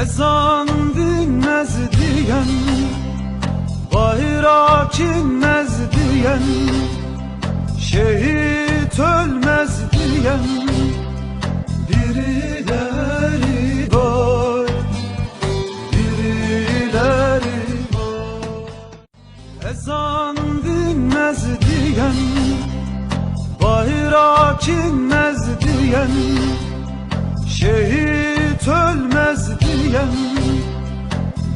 Ezan dinmez diyen Bayrak inmez diyen Şehit ölmez diyen Birileri var Birileri var. Ezan dinmez diyen Bayrak inmez diyen Şehit ölmez diyen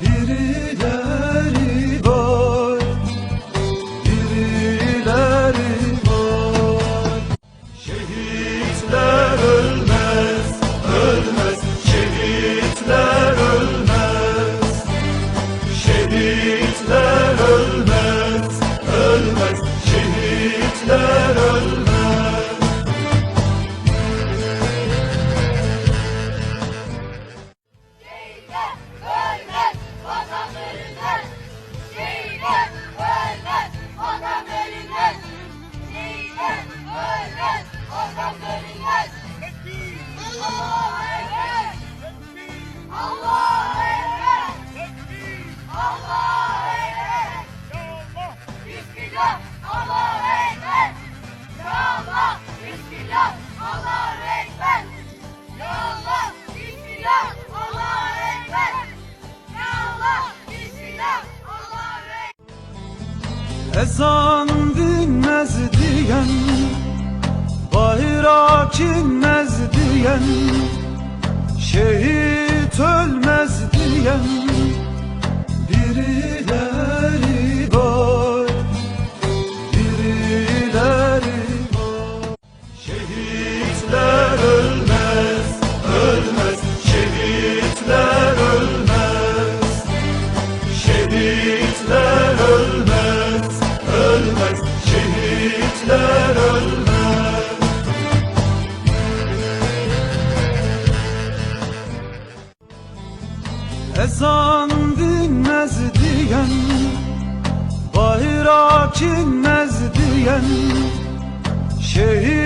Birileri var. Birileri var. Şehitler ölmez Ölmez. Şehitler ölmez. Şehitler ölmez Ölmez. Şehitler Ezan dinmez diyen Bayrak inmez diyen Şehit ölmez diyen Birileri var Birileri var. Şehitler ölmez Ölmez. Şehitler ölmez. Şehitler ölmez, ölmez, Ezan dinmez diyen, bayrak inmez diyen, ölmez